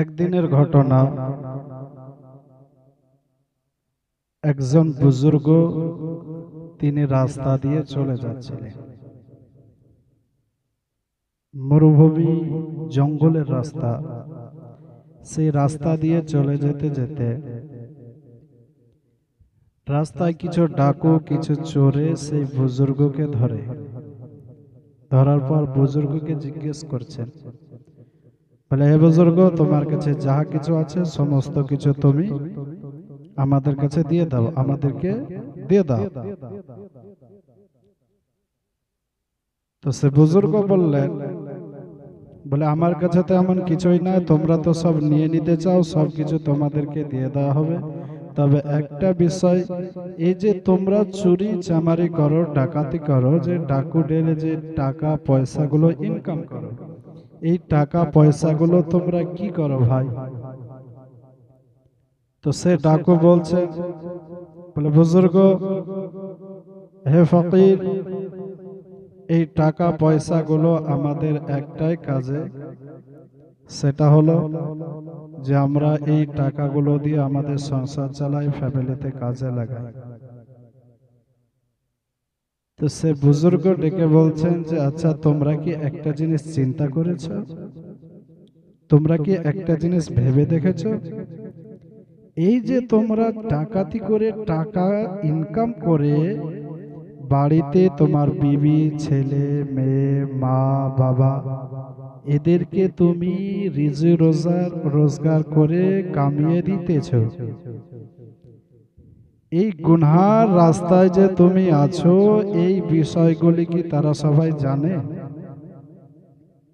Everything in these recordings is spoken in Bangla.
একদিনের ঘটনা, একজন বুজুর্গ তিনি রাস্তা দিয়ে চলে যাচ্ছিলেন। মরুভূমি জঙ্গলের রাস্তা। সেই রাস্তা দিয়ে চলে যেতে যেতে রাস্তায় কিছু ডাকু, কিছু চোরে সেই বুজুর্গকে ধরে। ধরার পর বুজুর্গকে জিজ্ঞেস করছেন বলে, হে বুজুর্গ, তোমার কাছে যাহা কিছু আছে, সমস্ত কিছু তুমি আমাদের কাছে দিয়ে দাও, আমাদেরকে দিয়ে দাও। তো সে বুজুর্গ বললেন বলে, আমার কাছে তো এমন কিছুই নাই, তোমরা তো সব নিয়ে নিতে চাও, সব কিছু তোমাদেরকে দিয়ে দেওয়া হবে। তবে একটা বিষয়, এই যে তোমরা চুরি চামারি করো, ডাকাতি করো, যে ডাকু ডেলে যে টাকা, পয়সাগুলো ইনকাম করো এই টাকা, পয়সাগুলো তোমরা কি করো ভাই? তো সে ডাকু বলছে, বলে, বুজুর্গ, হে ফকির, এই টাকা, পয়সাগুলো আমাদের একটাই কাজে। সেটা হলো যে আমরা এই টাকাগুলো দিয়ে আমাদের সংসার চালাই, ফ্যামিলিতে কাজে লাগাই। তো সে বুজুর্গ ডেকে বলছেন যে আচ্ছা তোমরা কি একটা জিনিস চিন্তা করেছ? তোমরা কি একটা জিনিস ভেবে দেখেছ? এই যে তোমরা টাকাতি করে টাকা ইনকাম করে বাড়িতে তোমার বিবি, ছেলে, মেয়ে, মা, বাবা, এদেরকে তুমি রিজু রোজার রোজগার করে কামিয়ে দিতেছ। এই গুনহার রাস্তায় যে তুমি আছো, এই বিষয়গুলি কি তারা সবাই জানে?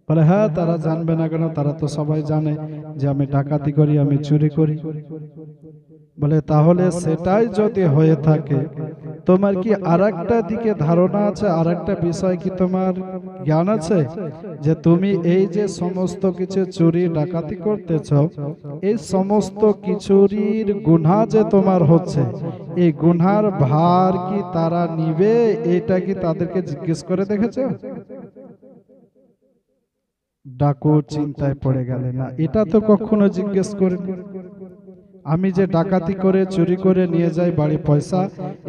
বলে হ্যাঁ তারা জানবে না কেন? তারা তো সবাই জানে যে আমি ডাকাতি করি, আমি চুরি করি। বলে, তাহলে সেটাই যদি হয়ে থাকে, তোমার কি আর দিকে ধারণা আছে? আর বিষয় কি তোমার জ্ঞান আছে? যে তুমি এই যে সমস্ত কিছু চুরি, ডাকাতি করতেছ, এই সমস্ত কিছুরির গুনহা যে তোমার হচ্ছে এই গুনহার ভার কি তারা নিবে? এটা কি তাদেরকে জিজ্ঞেস করে দেখেছ? ডাকু চিন্তায় পড়ে গেলে না। এটা তো কখনো জিজ্ঞেস করিনি আমি যে ডাকাতি করে, চুরি করে নিয়ে যাই বাড়ি পয়সা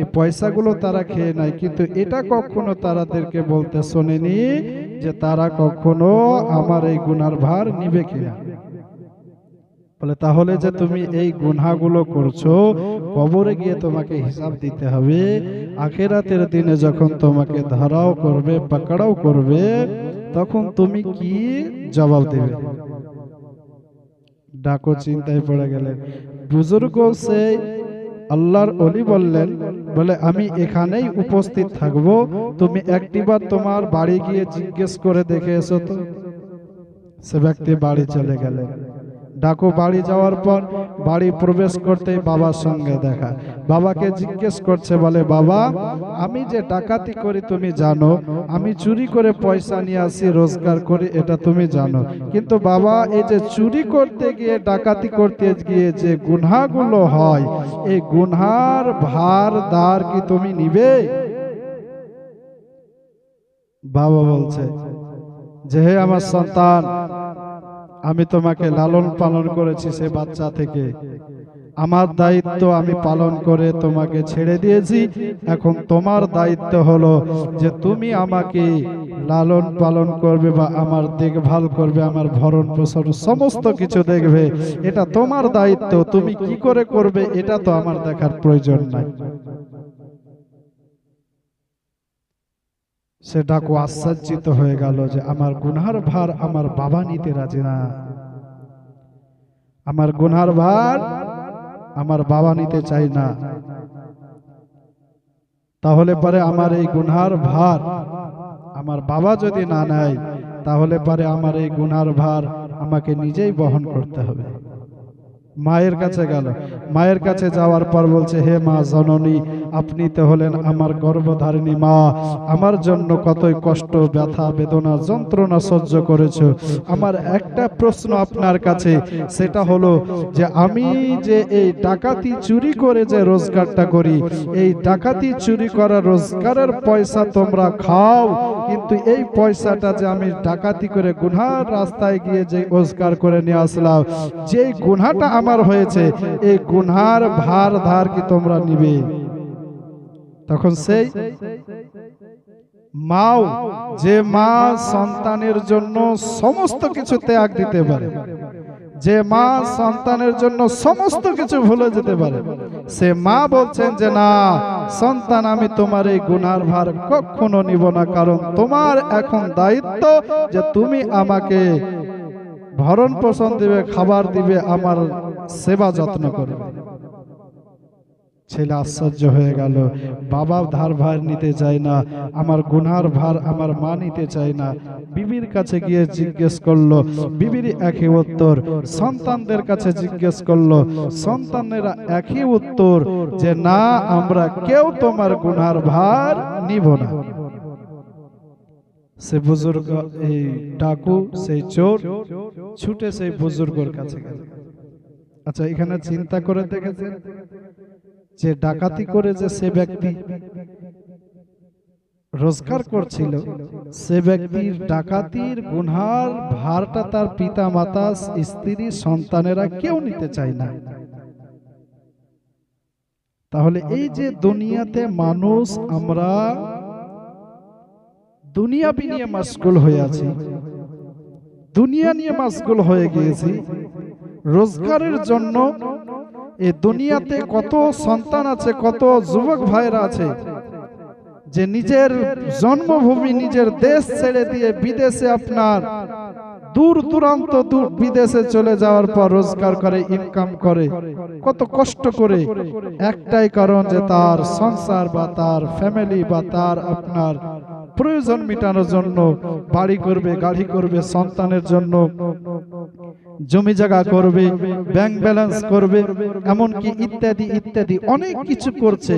এই পয়সাগুলো তারা খেয়ে নেয়, কিন্তু এটা কখনো তারাদেরকে বলতে শোনেনি যে তারা কখনো আমার এই গুনার ভার নিবে কিনা। বলে, তাহলে যে তুমি এই গুনহাগুলো করছ কবরে গিয়ে তোমাকে হিসাব দিতে হবে। আখেরাতের দিনে যখন তোমাকে ধরাও করবে, পাকড়াও করবে, তখন তুমি কি জবাব দেবে? ডাকো, চিন্তায় পড়ে গেলেন। বুজুর্গ সে আল্লাহর অলি বললেন, বলে, আমি এখানেই উপস্থিত থাকব। তুমি একটিবার তোমার বাড়ি গিয়ে জিজ্ঞেস করে দেখে এসো তো। সে ব্যক্তি বাড়ি চলে গেলেন। ডাকু বাড়ি যাওয়ার পর বাড়ি প্রবেশ করতেই বাবার সঙ্গে দেখা। বাবাকে জিজ্ঞেস করছে, বলে, বাবা, আমি যে ডাকাতি করি তুমি জানো, আমি চুরি করে পয়সা নিয়ে আসি, রোজগার করি, এটা তুমি জানো। কিন্তু বাবা, এই যে চুরি করতে গিয়ে, ডাকাতি করতে গিয়ে যে গুনহাগুলো হয়, এই গুনহার ভার দার কি তুমি নিবে? বাবা বলছে, যে আমার সন্তান আমি তোমাকে লালন পালন করেছি সে বাচ্চা থেকে। আমার দায়িত্ব আমি পালন করে তোমাকে ছেড়ে দিয়েছি। এখন তোমার দায়িত্ব হলো যে তুমি আমাকে লালন পালন করবে বা আমার দেখভাল করবে, আমার ভরণ পোষণ সমস্ত কিছু দেখবে। এটা তোমার দায়িত্ব, তুমি কি করে করবে, এটা তো আমার দেখার প্রয়োজন নাই। সে ডাকু আশ্চর্যিত হয়ে গেল যে আমার গুনহার ভার আমার বাবা নিতে রাজি না। আমার গুনহার ভার আমার বাবা নিতে চাই না। তাহলে পরে আমার এই গুনহার ভার আমার বাবা যদি না নেয়, তাহলে পরে আমার এই গুনহার ভার আমাকে নিজেই বহন করতে হবে। মায়ের কাছে গেল। মায়ের কাছে যাওয়ার পর বলছে হে মা জননী আপনি তো হলেন আমার গর্ভধারিণী মা। আমার জন্য কতই কষ্ট ব্যথা বেদনা যন্ত্রণা সহ্য করেছ। আমার একটা প্রশ্ন আপনার কাছে সেটা হলো যে আমি যে এই ডাকাতি চুরি করে যে রোজগারটা করি এই ডাকাতি চুরি করা রোজগারের পয়সা তোমরা খাও কিন্তু এই পয়সাটা যে আমি ডাকাতি করে গুনহার রাস্তায় গিয়ে যে রোজগার করে নিয়ে আসলাম যে গুনহাটা আমার হয়েছে এই গুনহার ভার ধার কি তোমরা নিবে? তখন সেই মাও, যে মা সন্তানের জন্য সমস্ত কিছু ত্যাগ দিতে পারে, যে মা সন্তানের জন্য সমস্ত কিছু ভুলে যেতে পারে, সে মা বলছেন যে, না, সন্তান আমি তোমার এই গুনার ভার কখনো নিব না, কারণ তোমার এখন দায়িত্ব যে তুমি আমাকে ভরণ পোষণ দিবে, খাবার দিবে, আমার সেবা যত্ন করবে ছেলে আশ্চর্য হয়ে গেল। বাবা ধার ভার নিতে চায় না, আমার গুনার ভার আমার মা নিতে চায় না। বিবির কাছে গিয়ে জিজ্ঞেস করল, বিবির একই উত্তর? সন্তানদের কাছে জিজ্ঞেস করল, সন্তানেরা একই উত্তর যে, না, আমরা কেউ তোমার গুনার ভার নিব না। সে বুজুর্গ, এই ডাকু, সেই চোর, ছুটে সেই বুজুর্গর কাছে গেল। আচ্ছা এখানে চিন্তা করে দেখেছেন যে ডাকাতি করে যে সে ব্যক্তি রোজগার করছিল সে ব্যক্তির ডাকাতির গুনহার ভারটা তার পিতা মাতা স্ত্রী সন্তানেরা কেউ নিতে চায় না। তাহলে এই যে দুনিয়াতে মানুষ আমরা দুনিয়া নিয়ে মাসগুল হয়ে আছি। দুনিয়া নিয়ে মাসগুল হয়ে গিয়েছি। রোজগারের জন্য এ দুনিয়াতে কত সন্তান আছে, কত যুবক ভাইরা আছে, যে নিজের জন্মভূমি, নিজের দেশ ছেড়ে দিয়ে বিদেশে আপনার দূর দূরান্ত, দূর বিদেশে চলে যাওয়ার পর রোজগার করে ইনকাম করে, কত কষ্ট করে। একটাই কারণ যে তার সংসার বা তার ফ্যামিলি বা তার আপনার প্রয়োজন মেটানোর জন্য, বাড়ি করবে, গাড়ি করবে, সন্তানের জন্য জমি জায়গা করবে ব্যাংক ব্যালেন্স করবে এমনকি ইত্যাদি ইত্যাদি অনেক কিছু করছে।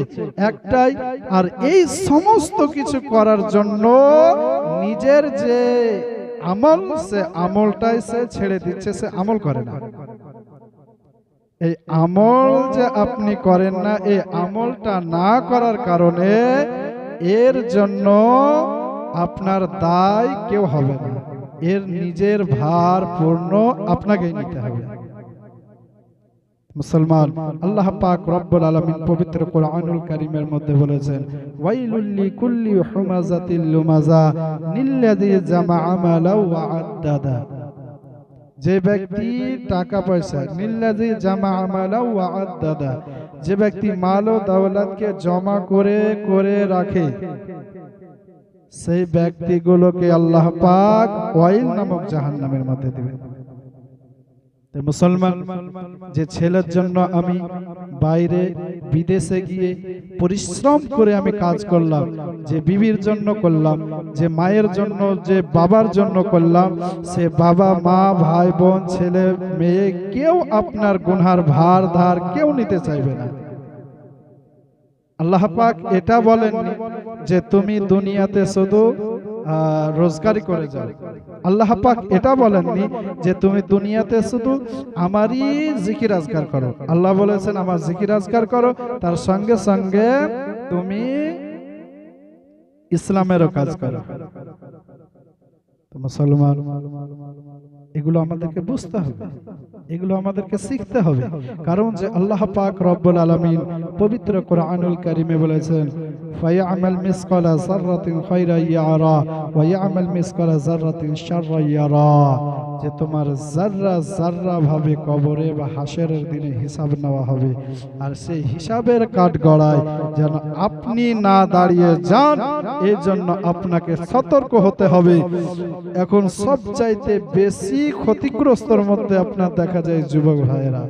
একটাই আর এই সমস্ত কিছু করার জন্য নিজের যে আমল সে আমলটাই সে ছেড়ে দিচ্ছে সে আমল করে না। এই আমল যে আপনি করেন না এই আমলটা না করার কারণে এর জন্য আপনার দায় কেউ হবে না। এর নিজের ভার পূর্ণ আপনাকেই নিতে হবে। মুসলমান, আল্লাহ পাক রব্বুল আলামিন পবিত্র কোরআনুল কারীমের মধ্যে বলেছেন, ওয়াইলুল লিকুল্লি হুমাযাতিল লুমাযা নিল্লাযী জামা আমালা ওয়া আদ্দাদা। যে ব্যক্তি টাকা পয়সা নিল্লাযী জামা আমালা ওয়া আদ্দাদা। যে ব্যক্তি মাল ও দৌলতকে জমা করে করে রাখে সেই ব্যক্তিগুলোকে আল্লাহ পাক ওয়াইল নামক জাহান্নামের মধ্যে দিবেন। মুসলমান, যে ছেলের জন্য আমি বাইরে বিদেশে গিয়ে পরিশ্রম করে আমি কাজ করলাম, যে বিবির জন্য করলাম, যে মায়ের জন্য, যে বাবার জন্য করলাম, সে বাবা, মা, ভাই, বোন, ছেলে, মেয়ে কেউ আপনার গুনহার ভার ধার কেউ নিতে চাইবে না। আল্লাহ পাক এটা বলেননি যে তুমি দুনিয়াতে শুধু রোজগারি করে যাও। আল্লাহ পাক এটা বলেননি যে তুমি দুনিয়াতে শুধু আমারই জিকির আজগার করো। আল্লাহ বলেছেন আমার জিকির আজগার করো। তার সঙ্গে সঙ্গে তুমি ইসলামেরও কাজ করো। মুসলমান এগুলো আমাদেরকে বুঝতে হবে। এগুলো আমাদেরকে শিখতে হবে। কারণ যে আল্লাহ পাক রব্বুল আলামিন পবিত্র কোরআনুল কারিমে বলেছেন মিসকালা যাররাতিন খায়রা ইয়ারা, ওয়া ইয়ামাল মিসকালা যাররাতিন শাররা ইয়ারা। যে তোমার জাররা জাররা ভাবে কবরে বা হাসের দিনে হিসাব নেওয়া হবে, আর সেই হিসাবের কাঠ গড়ায় যেন আপনি না দাঁড়িয়ে যান এই জন্য আপনাকে সতর্ক হতে হবে। এখন সবচাইতে বেশি ক্ষতিগ্রস্তর মধ্যে আপনার দেখা যায় যুবক ভাইয়েরা।